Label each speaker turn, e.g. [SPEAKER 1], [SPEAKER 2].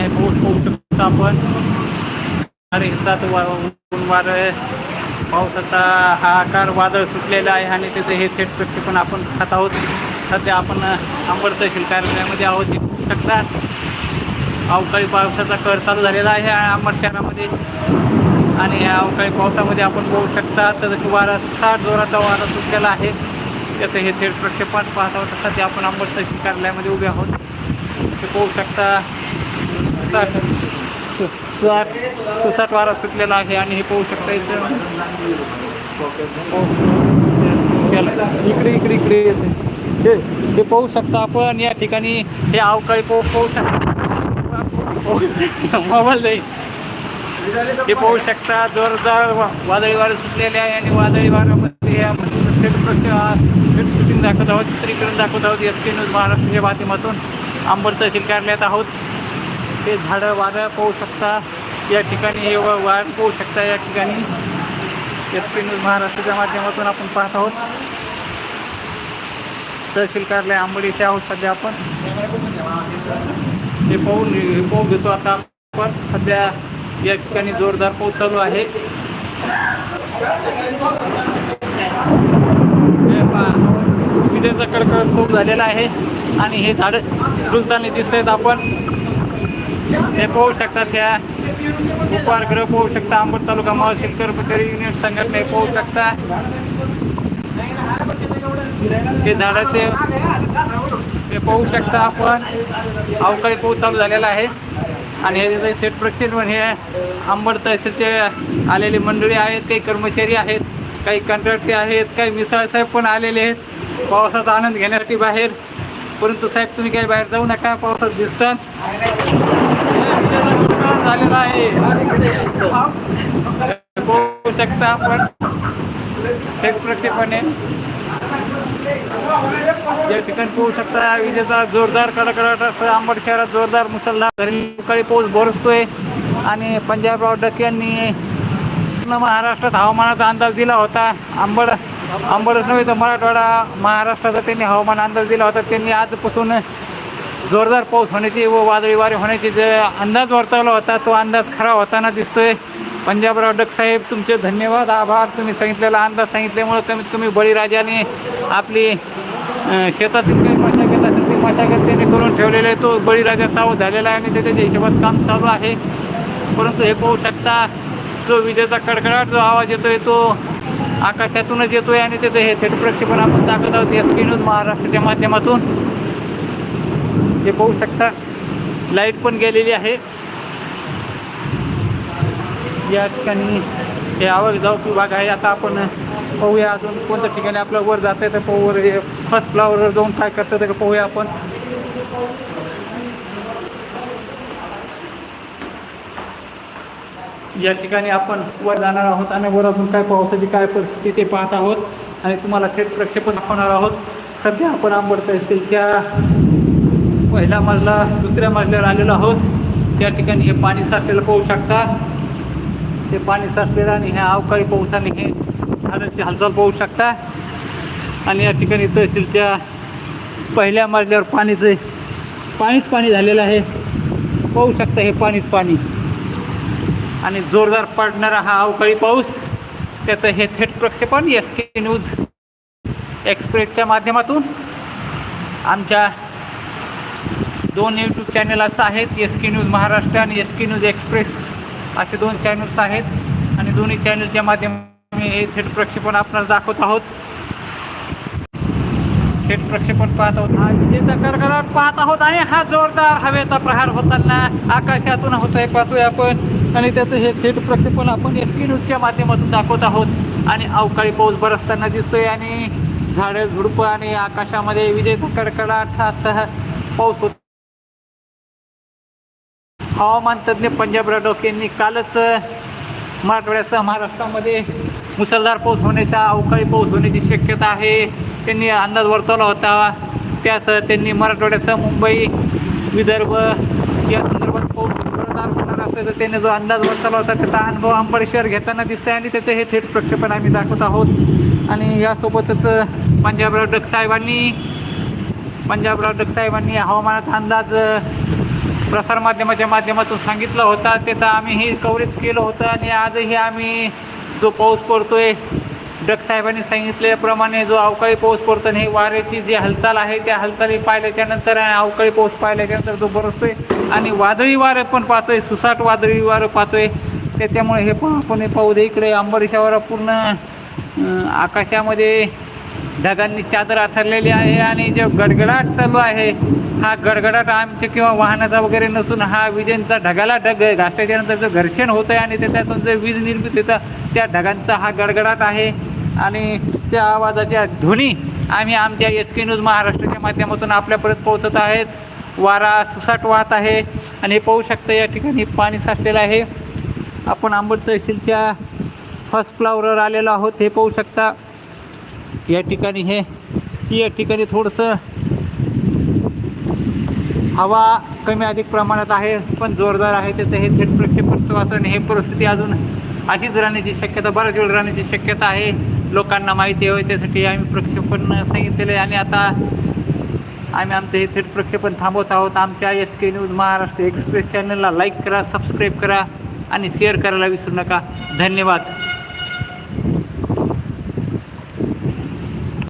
[SPEAKER 1] नाही पाऊस पाहू शकतो आपण. अरे येतात वा ऊन वारं पावसाचा हा आकार वादळ सुटलेला आहे आणि त्याचं हे थेट प्रक्षेपण आपण खात आहोत. सध्या आपण अंबड तहसील कार्यालयामध्ये आहोत. हे पाहू शकतात. अवकाळी पावसाचा कर चालू झालेला आहे अंबड शहरामध्ये. आणि या अवकाळी पावसामध्ये आपण पाहू शकता तर वारा साठ जोराचा वारा सुटलेला आहे त्याचं हे थेट प्रक्षेपण पाहत आहोत. सध्या आपण अंबड तहसील कार्यालयामध्ये उभे आहोत. ते पाहू शकता साठ सुसाट सुसाट वारा सुटलेला आहे आणि हे पाहू शकता इथं. इकडे इकडे इकडे येते. हे हे पाहू शकता आपण या ठिकाणी. हे अवकाळी पाहू पाहू शकता. मोबाईल नाही हे पाहू शकता जोरदार वादळी वारे सुटलेले आहे आणि वादळी वाऱ्यामध्ये हे थेट थेट शूटिंग दाखवत आहोत चित्रीकरण दाखवत आहोत. एस के न्यूज महाराष्ट्राच्या माध्यमातून अंबर तहसील कार्यालयात आहोत. ते झाडं वारं पाहू शकता. या ठिकाणी हे वा- वार पाहू शकता. या ठिकाणी एस पी न्यूज महाराष्ट्राच्या माध्यमातून आपण पाहत आहोत. तहसील कार्यालय आंबड इथे आहोत सध्या आपण. हे पाहून पाहू घेतो आता आपण. सध्या या ठिकाणी जोरदार पाऊस चालू आहे. हे विजेचा कडकड खूप झालेला आहे. आणि हे झाडं झुलताना दिसत आहेत आपण. हे पाहू शकता त्या उपहारगृह पाहू शकता अंबड तालुका महसूल कर्मचारी युनियन संघटना पाहू शकता. हे झाडाचे हे पाहू शकता आपण. अवकाळी पाऊस चालू झालेला आहे. आणि हे जे थेट प्रक्षेपण हे अंबड तहसीलचे आलेली मंडळी आहेत काही कर्मचारी आहेत काही कंत्राटी आहेत काही मिसाळ साहेब पण आलेले आहेत. पावसाचा आनंद घेण्यासाठी बाहेर. परंतु साहेब तुम्ही काही बाहेर जाऊ नका पावसात दिसतात. झालेला आहे. होऊ शकता आपण. थेट प्रक्षेपण. या ठिकाणी पोहू शकता विजेचा जोरदार कडकडाट असं आंबड शहरात जोरदार मुसळधार सकाळी पाऊस बरसतोय. आणि पंजाबराव डक यांनी महाराष्ट्रात हवामानाचा अंदाज दिला होता. आंबड अंबडच नव्हे तर मराठवाडा महाराष्ट्राचा त्यांनी हवामान अंदाज दिला होता. त्यांनी आजपासून जोरदार पाऊस होण्याची व वादळी वारे होण्याची जे अंदाज वर्तवला होता तो अंदाज खरा होताना दिसतोय. पंजाबराव डक साहेब तुमचे धन्यवाद आभार. तुम्ही सांगितलेला अंदाज सांगितल्यामुळं कमीत कमी बळीराजाने आपली शेतातील काही मशागत असेल ती मशागत त्यांनी करून ठेवलेली आहे. तो बळीराजा सावध झालेला आहे आणि त्याच्या हिशोबात काम चालू आहे. परंतु हे पाहू शकता जो विजेचा कडकडाट जो आवाज येतोय तो आकाशातूनच येतोय आणि त्याचं हे थेट प्रक्षेपण आपण दाखवत आहोत. एस के न्यूज महाराष्ट्राच्या माध्यमातून. हे पाहू शकता. लाइट पण गेलेली आहे. या ठिकाणी हे आवक जाऊ विभाग आहे. आता आपण पाहूया अजून कोणत्या ठिकाणी आपलं वर जात आहे तर पाहूवर फर्स्ट फ्लॉवरवर जाऊन काय करतं तर पाहूया आपण. या ठिकाणी आपण वर जाणार आहोत आणि वर अजून काय पावसाची काय परिस्थिती ते पाहत आहोत. आणि तुम्हाला थेट प्रक्षेपण दाखवणार आहोत. सध्या आपण आंबड तहसीलच्या पहिल्या मजला दुसऱ्या मजल्यावर आलेलो आहोत. त्या ठिकाणी हे पाणी साचलेलं पाहू शकता. ते पाणी साचलेलं आणि ह्या अवकाळी पावसाने हे झाडाची हालचाल पाहू शकता. आणि या ठिकाणी तहसीलच्या पहिल्या मजल्यावर पाणीचं पाणीच पाणी झालेलं आहे. पाहू शकता हे पाणीच पाणी. आणि जोरदार पडणारा हा अवकाळी पाऊस त्याचं हे थेट प्रक्षेपण एस के न्यूज एक्सप्रेसच्या माध्यमातून. आमच्या दोन यूट्यूब चॅनल असं आहेत एस के न्यूज महाराष्ट्र आणि एस के न्यूज एक्सप्रेस असे दोन चॅनल्स आहेत. आणि दोन्ही चॅनलच्या माध्यमातून हे थेट प्रक्षेपण आपणास दाखवत आहोत. थेट प्रक्षेपण पाहत आहोत. हा विजेचा कडकडाट पाहत आहोत आणि हा जोरदार हवेचा प्रहार होताना आकाशातून होत आहे पाहतोय आपण. आणि त्याचं हे थेट प्रक्षेपण आपण एस के न्यूजच्या माध्यमातून दाखवत आहोत. आणि अवकाळी पाऊस बरसताना दिसतोय आणि झाडं झुडपं आणि आकाशामध्ये विजेचा कडकडाट हा पाऊस होत हवामान तज्ज्ञ पंजाब राठोक यांनी कालच मराठवाड्यासह महाराष्ट्रामध्ये मुसळधार पाऊस होण्याचा अवकाळी पाऊस होण्याची शक्यता आहे. त्यांनी अंदाज वर्तवला होता. त्यासह त्यांनी मराठवाड्यासह मुंबई विदर्भ या संदर्भात पाऊस जोरदार होणार असल्याचा त्यांनी जो अंदाज वर्तवला होता त्याचा अनुभव अंबडेश्वर घेताना दिसतोय आणि त्याचं हे थेट प्रक्षेपण आम्ही दाखवत आहोत. आणि यासोबतच पंजाबराव डक साहेबांनी पंजाबराव डक साहेबांनी हवामानाचा अंदाज प्रसारमाध्यमाच्या माध्यमातून सांगितला होता. त्याचं आम्ही हे कव्हरेज केलं होतं आणि आजही आम्ही जो पाऊस पडतोय डग साहेबांनी सांगितल्याप्रमाणे जो अवकाळी पाऊस पडतो आणि हे वाऱ्याची जी हालचाल आहे त्या हालचाली पाहिल्याच्यानंतर आणि अवकाळी पाऊस पाहिल्याच्यानंतर जो बरसतोय आणि वादळी वारं पण पाहतोय सुसाट वादळी वारं पाहतोय. त्याच्यामुळे हे पण आपण पाहू दे इकडे अंबरीशावर पूर्ण आकाशामध्ये ढगांनी चादर आथरलेली आहे आणि जो गडगडाट चालू आहे हा गडगडाट आमच्या किंवा वाहनाचा वगैरे नसून हा विजेंचा ढगाला ढग घासल्याच्यानंतर जो घर्षण होतं आहे आणि त्याच्यातून जे वीज निर्मित होतं त्या ढगांचा हा गडगडाट आहे. आणि त्या आवाजाच्या ध्वनी आम्ही आमच्या एस के न्यूज महाराष्ट्राच्या माध्यमातून आपल्यापर्यंत पोहोचत आहेत. वारा सुसाट वाहत आहे आणि हे पाहू शकता या ठिकाणी पाणी साचलेलं आहे. आपण आंबट तहसीलच्या फर्स्ट फ्लावरवर आलेलो आहोत. हे पाहू शकता या ठिकाणी हे या ठिकाणी थोडंसं हवा कमी अधिक प्रमाणात आहे पण जोरदार आहे. त्याचं हे थेट प्रक्षेपण वातावरण हे परिस्थिती अजून अशीच राहण्याची शक्यता बऱ्याच वेळ राहण्याची शक्यता आहे. लोकांना माहिती हवी त्यासाठी आम्ही प्रक्षेपण सांगितलेलं आहे. आणि आता आम्ही आमचं हे थेट प्रक्षेपण थांबवत आहोत. आमच्या S K news Maharashtra express चॅनलला लाईक करा सबस्क्राईब करा आणि शेअर करायला विसरू नका. धन्यवाद.